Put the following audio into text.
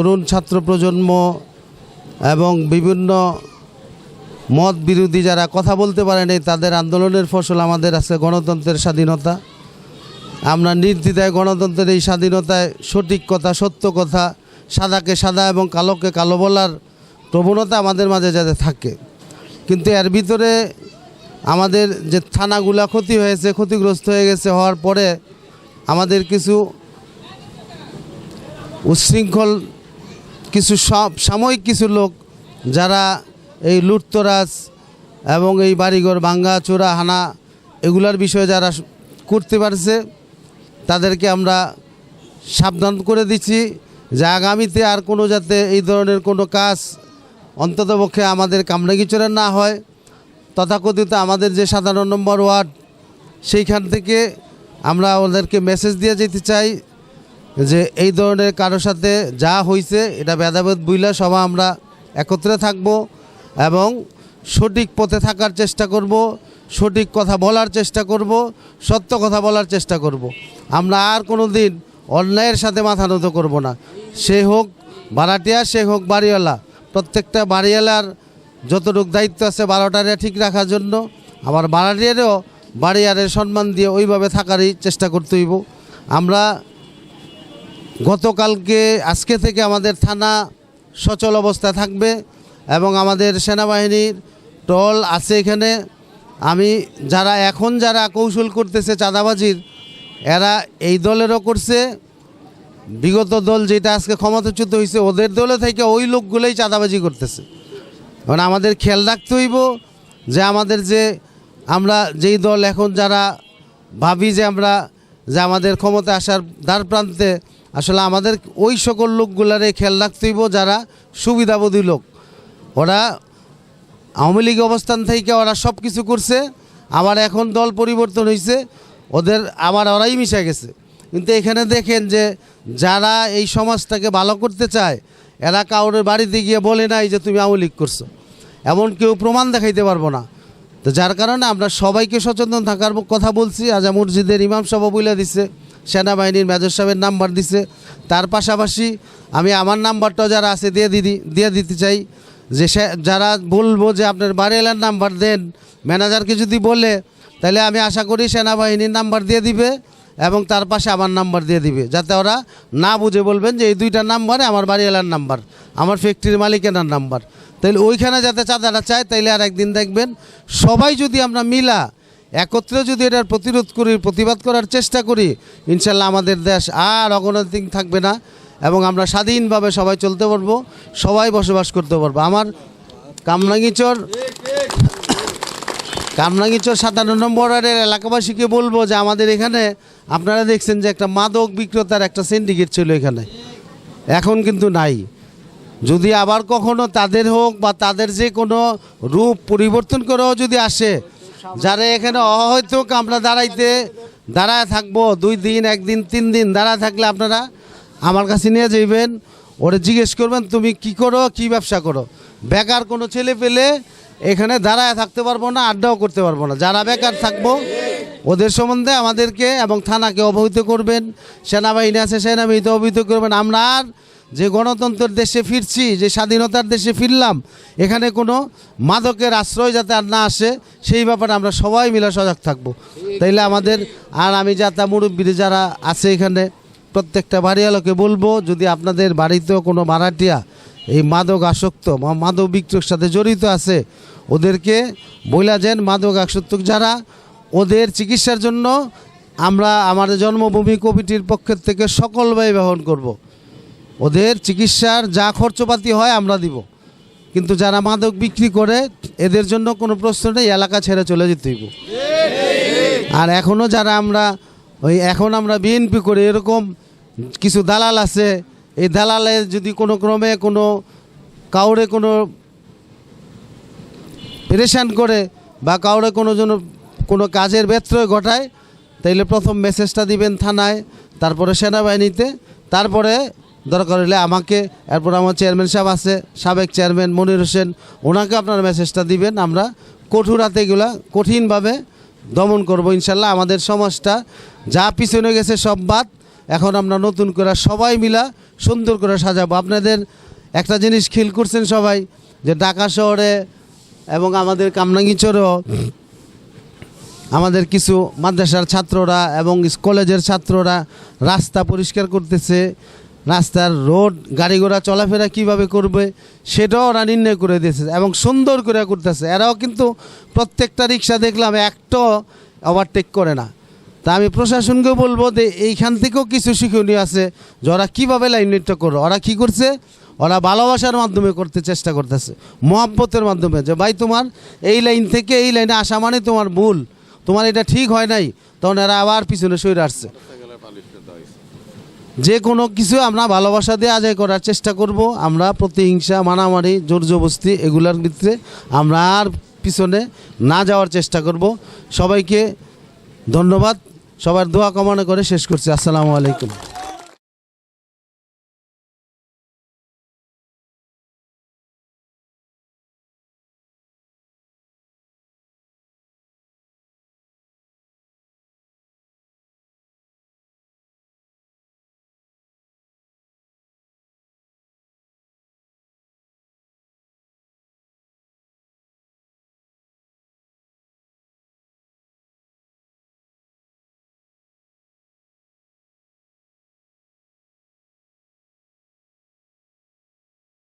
তরুণ ছাত্র প্রজন্ম এবং বিভিন্ন মত বিরোধী যারা কথা বলতে পারেনি তাদের আন্দোলনের ফসল আমাদের আছে গণতন্ত্রের স্বাধীনতা। আমরা নির্দ্বিধায় গণতন্ত্রের এই স্বাধীনতায় সঠিক কথা, সত্য কথা, সাদাকে সাদা এবং কালোকে কালো বলার প্রবণতা আমাদের মাঝে যাতে থাকে। কিন্তু এর ভিতরে আমাদের যে থানাগুলা ক্ষতি হয়েছে, ক্ষতিগ্রস্ত হয়ে গেছে হওয়ার পরে আমাদের কিছু উচ্ছৃঙ্খল কিছু সব সাময়িক কিছু লোক যারা এই লুটতরাজ এবং এই বাড়িঘর ভাঙ্গা চোরা, হানা এগুলার বিষয়ে যারা করতে পারছে, তাদেরকে আমরা সাবধান করে দিচ্ছি যে আগামীতে আর কোনো যাতে এই ধরনের কোনো কাজ অন্ততপক্ষে আমাদের কামরাগিচরে না হয়। তথাকথিত আমাদের যে সাধারণ নম্বর ওয়ার্ড, সেইখান থেকে আমরা ওদেরকে মেসেজ দিয়ে যেতে চাই। যে এই ধরনের কারোর সাথে যা হয়েছে এটা ভেদাভেদ বুইলা সবাই আমরা একত্রে থাকব এবং সঠিক পথে থাকার চেষ্টা করব, সঠিক কথা বলার চেষ্টা করব, সত্য কথা বলার চেষ্টা করব। আমরা আর কোনো দিন অন্যায়ের সাথে মাথা নত করব না। সে হোক ভাড়াটিয়া সে হোক বাড়িওয়ালা, প্রত্যেকটা বাড়িওয়ালার যতটুকু দায়িত্ব আছে বারোটারে ঠিক রাখার জন্য, আবার বাড়াটিয়ারেও বাড়িয়ারের সম্মান দিয়ে ওইভাবে থাকারই চেষ্টা করতে হইব। আমরা গতকালকে আজকে থেকে আমাদের থানা সচল অবস্থা থাকবে এবং আমাদের সেনাবাহিনীর টল আছে এখানে। আমি যারা এখন যারা কৌশল করতেছে চাঁদাবাজির, এরা এই দলেরও করছে। বিগত দল যেটা আজকে ক্ষমতাচ্যুত হয়েছে, ওদের দলে থেকে ওই লোকগুলোই চাঁদাবাজি করতেছে। মানে আমাদের খেয়াল রাখতে হইব যে আমাদের যে আমরা যেই দল এখন যারা ভাবি যে আমরা, যে আমাদের ক্ষমতা আসার দ্বার প্রান্তে আসলে আমাদের ওই সকল লোকগুলারে খেয়াল রাখতে হইব যারা সুবিধাবোধী লোক। ওরা আওয়ামী লীগ অবস্থান থেকে ওরা সব কিছু করছে, আবার এখন দল পরিবর্তন হয়েছে ওদের আবার ওরাই মিশে গেছে। কিন্তু এখানে দেখেন যে যারা এই সমাজটাকে ভালো করতে চায়, এরা কাউরের বাড়িতে গিয়ে বলে নাই যে তুমি আওয়ামী লীগ করছ। এমন কেউ প্রমাণ দেখাইতে পারব না। তো যার কারণে আমরা সবাইকে সচেতন থাকার কথা বলছি, আজা মসজিদের ইমাম সাহেব বইলা দিছে। সেনাবাহিনীর মেজর সাহেবের নাম্বার দিছে। তার পাশাপাশি আমি আমার নাম্বারটাও যারা আছে দিয়ে দিদি, দিয়ে দিতে চাই যে যারা বলব যে আপনার বাড়িওয়ালার নাম্বার দেন, ম্যানেজারকে যদি বলে, তাহলে আমি আশা করি সেনাবাহিনীর নাম্বার দিয়ে দিবে এবং তার পাশে আমার নাম্বার দিয়ে দিবে, যাতে ওরা না বুঝে বলবেন যে এই দুইটা নাম্বারে আমার বাড়িওয়ালার নাম্বার, আমার ফ্যাক্টরির মালিকানার নাম্বার। তাহলে ওইখানে যাতে চাঁদাটা চায় তাইলে আর একদিন দেখবেন সবাই যদি আমরা মিলা একত্রে যদি এটার প্রতিরোধ করি, প্রতিবাদ করার চেষ্টা করি, ইনশাল্লাহ আমাদের দেশ আর অগণতিক থাকবে না এবং আমরা স্বাধীনভাবে সবাই চলতে পারব, সবাই বসবাস করতে পারব। আমার কামরাঙ্গিচর কামরাঙ্গিচর সাতান্ন নম্বর ওয়ার্ডের এলাকাবাসীকে বলব যে আমাদের এখানে আপনারা দেখছেন যে একটা মাদক বিক্রেতার একটা সিন্ডিকেট ছিল এখানে। এখন কিন্তু নাই। যদি আবার কখনো তাদের হোক বা তাদের যে কোনো রূপ পরিবর্তন করেও যদি আসে যারা এখানে হয়তো আমরা দাঁড়াইতে দাঁড়ায় থাকব দুই দিন একদিন তিন দিন দাঁড়ায় থাকলে আপনারা আমার কাছে নিয়ে যাইবেন। ওরা জিজ্ঞেস করবেন তুমি কি করো? কি ব্যবসা করো? বেকার কোনো ছেলে পেলে এখানে দাঁড়ায় থাকতে পারব না আড্ডাও করতে পারব না। যারা বেকার থাকব ওদের সম্বন্ধে আমাদেরকে এবং থানাকে অবহিত করবেন। সেনাবাহিনী আছে সেনাবাহিনীতে অবহিত করবেন। আমরা আর যে গণতন্ত্রের দেশে ফিরছি, যে স্বাধীনতার দেশে ফিরলাম, এখানে কোনো মাদকের আশ্রয় যাতে আর না আসে, সেই ব্যাপারে আমরা সবাই মিলে সজাগ থাকব তাইলে আমাদের আর আমি যাতা মুরব্বী যারা আছে এখানে, প্রত্যেকটা বাড়িওয়ালাকে বলব, যদি আপনাদের বাড়িতেও কোনো ভাড়াটিয়া এই মাদক আসক্ত বা মাদক বিক্রয়ের সাথে জড়িত আছে, ওদেরকে বইলা যেন মাদক আসক্ত যারা, ওদের চিকিৎসার জন্য আমরা আমাদের জন্মভূমি কমিটির পক্ষের থেকে সকল ব্যয় বহন করব। ওদের চিকিৎসার যা খরচপাতি হয় আমরা দিব। কিন্তু যারা মাদক বিক্রি করে, এদের জন্য কোনো প্রশ্ন নেই, এলাকা ছেড়ে চলে যেতে হইব। আর এখনও যারা আমরা, ওই এখন আমরা বিএনপি করে, এরকম কিছু দালাল আছে, এই দালালে যদি কোনো ক্রমে কোনো কাউরে কোনো পেরেশান করে বা কাউরে কোনো জন্য কোনো কাজের ব্যত্যয় ঘটায়, তাইলে প্রথম মেসেজটা দিবেন থানায়, তারপরে সেনাবাহিনীতে, তারপরে দরকার হলে আমাকে, এরপর আমার চেয়ারম্যান সাহেব আছে, সাবেক চেয়ারম্যান মনির হোসেন, ওনাকে আপনার মেসেজটা দিবেন, আমরা কঠোরাতে এগুলা কঠিনভাবে দমন করব, ইনশাল্লাহ আমাদের সমাজটা যা পিছনে গেছে সব বাদ, এখন আমরা নতুন করে সবাই মিলা সুন্দর করে সাজাবো। আপনাদের একটা জিনিস খেল করছেন সবাই, যে ঢাকা শহরে এবং আমাদের কামরাঙ্গিচরেও আমাদের কিছু মাদ্রাসার ছাত্ররা এবং কলেজের ছাত্ররা রাস্তা পরিষ্কার করতেছে রাস্তার রোড, গাড়ি ঘোড়া চলাফেরা কীভাবে করবে, সেটাও ওরা নির্ণয় করে দিয়েছে এবং সুন্দর করে করতেছে। এরাও কিন্তু প্রত্যেকটা রিক্সা দেখলাম একটাও ওভারটেক করে না। তা আমি প্রশাসনকে বলব যে এইখান থেকেও কিছু শিক্ষণীয় আছে যে ওরা কীভাবে লাইনটা করো ওরা কি করছে? ওরা ভালোবাসার মাধ্যমে করতে চেষ্টা করতেছে, মহাব্বতের মাধ্যমে যে, ভাই, তোমার এই লাইন থেকে এই লাইনে আসা মানে তোমার ভুল। তোমার এটা ঠিক হয় নাই। তখন এরা আবার পিছনে সরে আসছে। যে কোনো কিছু আমরা ভালোবাসা দিয়ে আদায় করার চেষ্টা করব। আমরা প্রতিহিংসা, মারামারি জোর জবস্তি এগুলার ভিতরে আমরা আর পিছনে না যাওয়ার চেষ্টা করব। সবাইকে ধন্যবাদ। সবার দোয়া কামনা করে শেষ করছি। আসসালামু আলাইকুম।